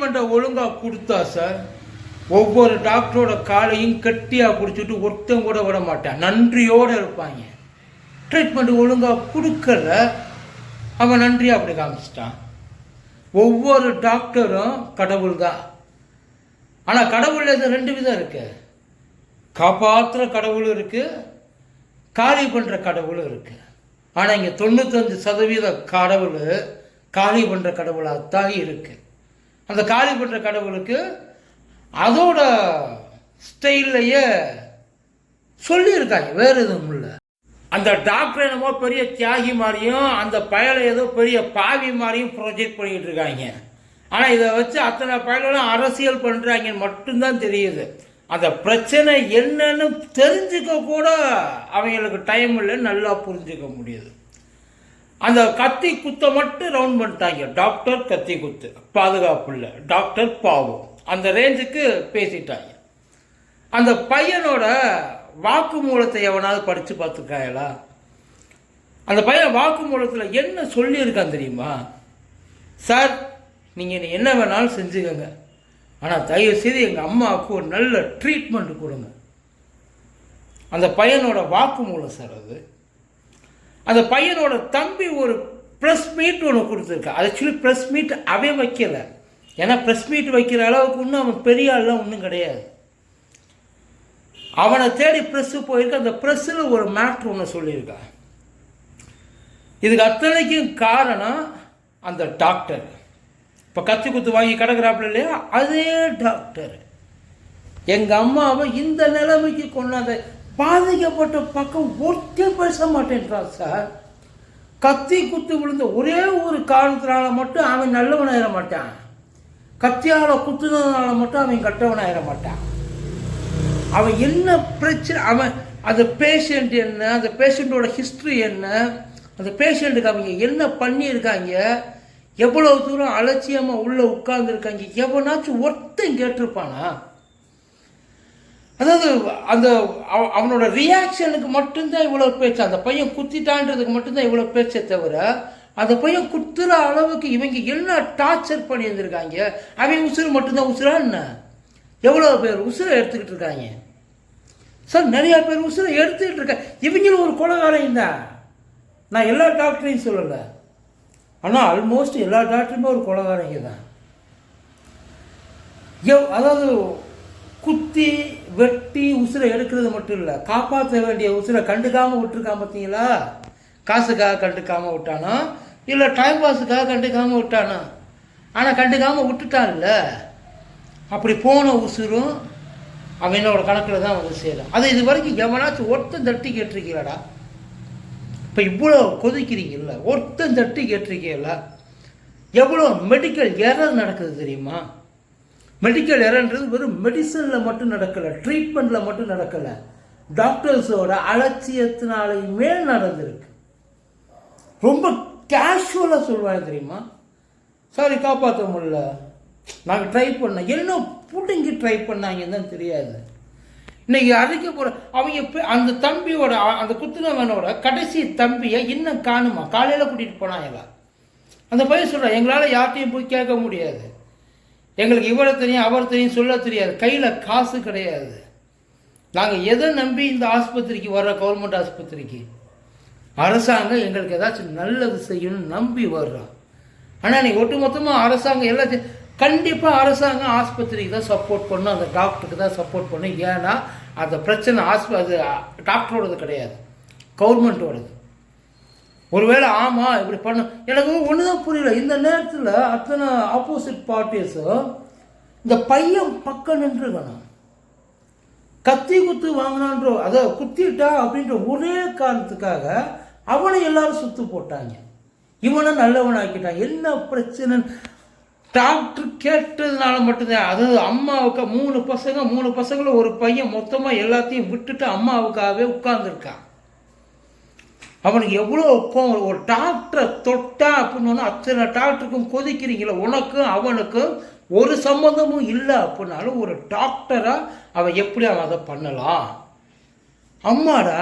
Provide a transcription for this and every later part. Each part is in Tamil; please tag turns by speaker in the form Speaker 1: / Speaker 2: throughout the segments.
Speaker 1: ட்ரீட்மெண்ட்டை ஒழுங்காக கொடுத்தா சார் ஒவ்வொரு டாக்டரோட காலையும் கட்டியாக பிடிச்சிட்டு ஒருத்தம் கூட விட மாட்டான். நன்றியோடு இருப்பாங்க. ட்ரீட்மெண்ட் ஒழுங்காக கொடுக்கல அவன் நன்றியாக அப்படி காமிச்சிட்டான். ஒவ்வொரு டாக்டரும் கடவுள் தான் ஆனால் கடவுள் இது ரெண்டு விதம் இருக்கு. காப்பாற்றுற கடவுளும் இருக்குது காலி பண்ணுற கடவுளும் இருக்குது ஆனால் இங்கே தொண்ணூத்தஞ்சு சதவீத கடவுள் காலி பண்ணுற கடவுளாக தான் இருக்குது அந்த காலி பண்ணுற கடவுளுக்கு அதோட ஸ்டைல்லையே சொல்லியிருக்காங்க. வேறு எதுவும் இல்லை. அந்த டாக்டர் என்னமோ பெரிய தியாகி மாதிரியும் அந்த பயலை ஏதோ பெரிய பாவி மாதிரியும் ப்ரொஜெக்ட் பண்ணிக்கிட்டு இருக்காங்க. ஆனால் இதை வச்சு அத்தனை பயலும் அரசியல் பண்ணுறாங்கன்னு மட்டும்தான் தெரியுது. அந்த பிரச்சனை என்னன்னு தெரிஞ்சுக்க கூட அவங்களுக்கு டைம் இல்லைன்னு நல்லா புரிஞ்சுக்க முடியுது. அந்த கத்தி குத்தை மட்டும் ரவுண்ட் பண்ணிட்டாங்க. டாக்டர் கத்தி குத்து. பாதுகாப்பு இல்லை டாக்டர் பாவம். அந்த ரேஞ்சுக்கு பேசிட்டாங்க. அந்த பையனோட வாக்குமூலத்தை எவனாவது படித்து பார்த்துருக்காங்களா அந்த பையன் வாக்குமூலத்தில் என்ன சொல்லியிருக்கான் தெரியுமா? சார் நீங்கள் என்ன வேணாலும் செஞ்சுக்கோங்க. ஆனால் தயவுசெய்து எங்கள் அம்மாவுக்கு ஒரு நல்ல ட்ரீட்மெண்ட் கொடுங்க. அந்த பையனோட வாக்குமூலம் சார் அது. அந்த பையனோட தம்பி ஒரு ப்ரெஸ் மீட் ஒன்று கொடுத்துருக்கா. ஆக்சுவலி ப்ரெஸ் மீட் அவன் வைக்கல. ஏன்னா ப்ரெஸ் மீட் வைக்கிற அளவுக்கு இன்னும் அவன் பெரிய ஆள்லாம் ஒன்றும் கிடையாது. அவனை தேடி ப்ரெஸ்ஸு போயிருக்க. அந்த ப்ரெஸ்ஸில் ஒரு மேட்ரு ஒன்று சொல்லியிருக்கான் இதுக்கு அத்தனைக்கும் காரணம் அந்த டாக்டர் இப்போ கத்தி குத்து வாங்கி கிடக்குறாப்புல இல்லையா? அதே டாக்டர் எங்கள் அம்மாவை இந்த நிலைமைக்கு கொண்டாந்த பாதிக்கப்பட்ட பக்கம் ஒருத்தர் பேச மாட்டேன்றான் சார். கத்தி குத்து விழுந்த ஒரே ஒரு காரணத்தினால மட்டும் அவன் நல்லவனாயிட மாட்டான். கத்தியால் குத்துனதுனால மட்டும் அவன் கட்டவனாயிட மாட்டான். அவன் என்ன பிரச்சனை அவன் அந்த பேஷண்ட் என்ன அந்த பேஷண்ட்டோட ஹிஸ்ட்ரி என்ன அந்த பேஷண்ட்டுக்கு அவங்க என்ன பண்ணியிருக்காங்க எவ்வளோ தூரம் அலட்சியமாக உள்ளே உட்கார்ந்துருக்காங்க எவனாச்சும் ஒருத்தன் கேட்டிருப்பானா? அதாவது அந்த அவ- அவனோட ரியாக்ஷனுக்கு மட்டும்தான் இவ்வளோ பேச்சு அந்த பையன் குத்திட்டான்றதுக்கு மட்டும்தான் இவ்வளோ பேச்சே தவிர அந்த பையன் குத்துற அளவுக்கு இவங்க என்ன டார்ச்சர் பண்ணி இருந்திருக்காங்க அவன் உசுறு மட்டும்தான் உசுரா என்ன? எவ்வளோ பேர் உசுரை எடுத்துக்கிட்டு இருக்காங்க? சார் நிறையா பேர் உசுரை எடுத்துக்கிட்டு இருக்காங்க இவங்களும் ஒரு கொலகாரம் தான் நான் எல்லா டாக்டரையும் சொல்லலை. ஆனால் ஆல்மோஸ்ட் எல்லா டாக்டருமே ஒரு கொலகாரங்க தான். எவ் அதாவது குத்தி வெட்டி உசுரை எடுக்கிறது மட்டும் இல்லை. காப்பாற்ற வேண்டிய உசுரை கண்டுக்காமல் விட்டுருக்கான் பார்த்தீங்களா? காசுக்காக கண்டுக்காமல் விட்டானா? இல்லை டைம் பாஸுக்காக கண்டுக்காமல் விட்டானா? ஆனால் கண்டுக்காமல் விட்டுட்டான்ல அப்படி போன உசுரும் அவனோட கணக்கில் தான் வந்து சேரும். அது இது வரைக்கும் எவனாச்சும் ஒருத்தன் தட்டி கேட்டிருக்கீங்களடா? இப்போ இவ்வளோ கொதிக்கிறீங்கல்ல ஒருத்தன் தட்டி கேட்டிருக்கீங்களா எவ்வளோ மெடிக்கல் எரர் நடக்குது தெரியுமா? மெடிக்கல் எரன்றது வெறும் மெடிசனில் மட்டும் நடக்கலை ட்ரீட்மெண்ட்டில் மட்டும் நடக்கலை. டாக்டர்ஸோட அலட்சியத்தினாலையுமே நடந்திருக்கு. ரொம்ப கேஷுவலாக சொல்லுவாங்க தெரியுமா? சாரி காப்பாற்ற முடியல. நாங்கள் ட்ரை பண்ணேன் என்ன பிடுங்கி ட்ரை பண்ணாங்கன்னு தான் தெரியாது. இன்னைக்கு அழைக்க போகிற அவங்க அந்த தம்பியோட அந்த குத்துனவனோட கடைசி தம்பியை இன்னும் காணுமா? காலையில் கூட்டிகிட்டு போனாங்களா அந்த பையன் சொல்கிறான் எங்களால் யார்ட்டையும் போய் கேட்க முடியாது. எங்களுக்கு இவரை தெரியும் அவர் தெரியும் சொல்ல தெரியாது. கையில் காசு கிடையாது. நாங்கள் எதை நம்பி இந்த ஆஸ்பத்திரிக்கு வர்ற கவர்மெண்ட் ஆஸ்பத்திரிக்கு? அரசாங்கம் எங்களுக்கு ஏதாச்சும் நல்லது செய்யணும்னு நம்பி வர்றோம். ஆனால் நீ ஒட்டுமொத்தமாக அரசாங்கம் எல்லாத்தையும் கண்டிப்பாக அரசாங்கம் ஆஸ்பத்திரிக்கு தான் சப்போர்ட் பண்ணும் அந்த டாக்டருக்கு தான் சப்போர்ட் பண்ணும். ஏன்னா அந்த பிரச்சனை ஆஸ்ப அது டாக்டரோடது கிடையாது. கவர்மெண்ட்டோடது ஒருவேளை ஆமாம் இப்படி பண்ண. எனக்கு ஒன்று தான் புரியல. இந்த நேரத்தில் அத்தனை ஆப்போசிட் பார்ட்டிஸும் இந்த பையன் பக்கம் நின்றுக்கணும் கத்தி குத்து வாங்கினான்ற அதை குத்திட்டா அப்படின்ற ஒரே காரணத்துக்காக அவனை எல்லாரும் சுத்து போட்டாங்க. இவனை நல்லவன் ஆக்கிட்டான் என்ன பிரச்சனை? டாக்டர் கேட்டதுனால மட்டும்தான். அதாவது அம்மாவுக்கு மூணு பசங்க மூணு பசங்களும் ஒரு பையன் மொத்தமாக எல்லாத்தையும் விட்டுட்டு அம்மாவுக்காகவே உட்கார்ந்துருக்கான். அவனுக்கு எவ்வளோ கோவம் ஒரு டாக்டரை தொட்டா அப்படின்னு அத்தனை டாக்டருக்கும் கொதிக்கிறீங்களே உனக்கும் அவனுக்கும் ஒரு சம்மந்தமும் இல்லை அப்படின்னாலும் ஒரு டாக்டராக அவன் எப்படி அவன் அதை பண்ணலாம்? அம்மாடா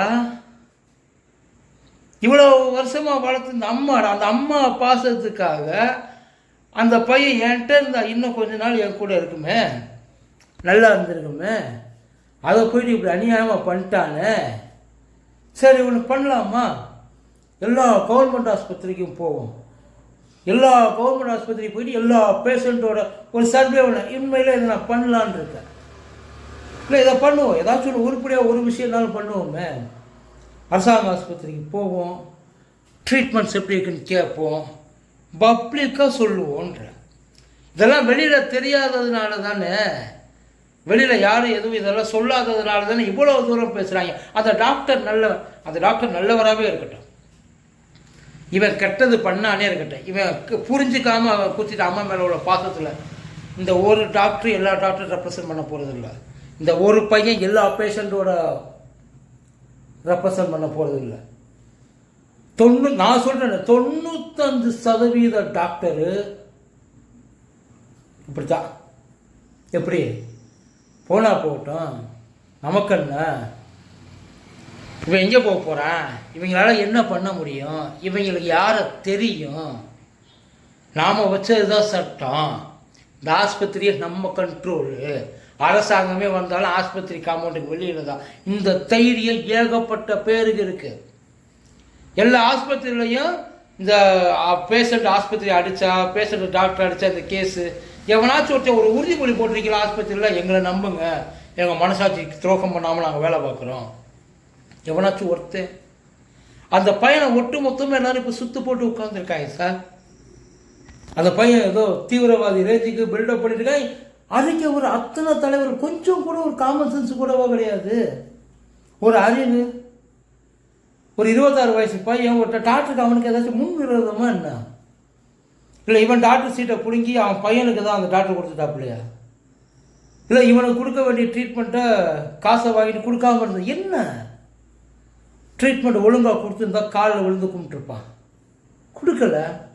Speaker 1: இவ்வளோ வருஷமாக வளர்த்து இந்த அம்மாடா அந்த அம்மா பாசத்துக்காக அந்த பையன் என்கிட்ட இருந்தா இன்னும் கொஞ்ச நாள் என் கூட இருக்குமே நல்லா இருந்திருக்குமே அதை போயிட்டு இப்படி அநியாயமாக பண்ணிட்டானே. சரி ஒன்று பண்ணலாமா? எல்லா கவர்மெண்ட் ஆஸ்பத்திரிக்கும் போவோம். எல்லா கவர்மெண்ட் ஆஸ்பத்திரிக்கு போயிட்டு எல்லா பேஷண்ட்டோட ஒரு சர்வே ஒன்று உண்மையில் இதை நான் பண்ணலான்னு இருக்கேன். இல்லை இதை பண்ணுவோம். ஏதாச்சும் ஒரு உருப்படியாக ஒரு விஷயம்னாலும் பண்ணுவோமே. அரசாங்க ஆஸ்பத்திரிக்கு போவோம். ட்ரீட்மெண்ட்ஸ் எப்படி இருக்குன்னு கேட்போம். பப்ளிக்காக சொல்லுவோன்ற இதெல்லாம் வெளியில் தெரியாததுனால தானே. வெளியில் யாரும் எதுவும் இதெல்லாம் சொல்லாததுனால தானே இவ்வளோ தூரம் பேசுகிறாங்க அந்த டாக்டர் நல்ல அந்த டாக்டர் நல்லவராகவே இருக்கட்டும். இவன் கெட்டது பண்ணானே இருக்கட்டும். இவன் புரிஞ்சுக்காமல் புரிஞ்சுக்காம அவன் குத்திட்டு அம்மா மேலே உள்ள பாசத்தில் இந்த ஒரு டாக்டர் எல்லா டாக்டரும் ரெப்ரசன்ட் பண்ண போகிறது இல்லை இந்த ஒரு பையன் எல்லா பேஷண்ட்டோட ரெப்ரசன்ட் பண்ண போகிறது இல்லை தொண்ணூ நான் சொல்கிறேன் தொண்ணூத்தஞ்சு சதவீத டாக்டரு இப்படித்தான். எப்படி? போனால் போகட்டும். நமக்கு என்ன இவன் எங்கே போக போகிறான் இவங்களால என்ன பண்ண முடியும்? இவங்களுக்கு யாரை தெரியும்? நாம் வச்சது தான் சட்டம். இந்த ஆஸ்பத்திரியை நம்ம கண்ட்ரோலு அரசாங்கமே வந்தாலும் ஆஸ்பத்திரி காம்பவுண்டுக்கு வெளியில் தான். இந்த தைரியம் ஏகப்பட்ட பேருக்கு இருக்குது எல்லா ஆஸ்பத்திரியிலையும் இந்த பேஷண்ட் ஆஸ்பத்திரி அடித்தா பேஷண்ட் டாக்டர் அடித்தா இந்த கேஸு எவனாச்சும் ஒருத்தன் ஒரு உறுதிமொழி போட்டிருக்கீங்களா ஆஸ்பத்திரியில்? எங்களை நம்புங்க. எங்கள் மனசாட்சிக்கு துரோகம் பண்ணாமல் நாங்கள் வேலை பார்க்குறோம். எவனாச்சும் ஒருத்தன். அந்த பையனை ஒட்டு மொத்தமாக எல்லாரும் இப்போ சுத்து போட்டு உட்காந்துருக்காங்க சார் அந்த பையன் ஏதோ தீவிரவாதி ரேஞ்சுக்கு பில்டப் பண்ணியிருக்காங்க அதுக்கு ஒரு அத்தனை தலைவர் கொஞ்சம் கூட ஒரு காமன் சென்ஸ் கூடவா கிடையாது. ஒரு அறிவு ஒரு இருபத்தாறு வயசு பையன் ஒரு டாக்டருக்கு அவனுக்கு ஏதாச்சும் முன் விரோதமாக என்ன? இல்லை இவன் டாக்டர் சீட்டை பிடுங்கி அவன் பையனுக்கு தான் அந்த டாக்டர் கொடுத்துட்டாப்புலையா? இல்லை இவனுக்கு கொடுக்க வேண்டிய ட்ரீட்மெண்ட்டை காசை வாங்கிட்டு கொடுக்காம இருந்தது என்ன? ட்ரீட்மெண்ட் ஒழுங்காக கொடுத்துருந்தா காலில் விழுந்து கும்பிட்டுருப்பான். கொடுக்கல.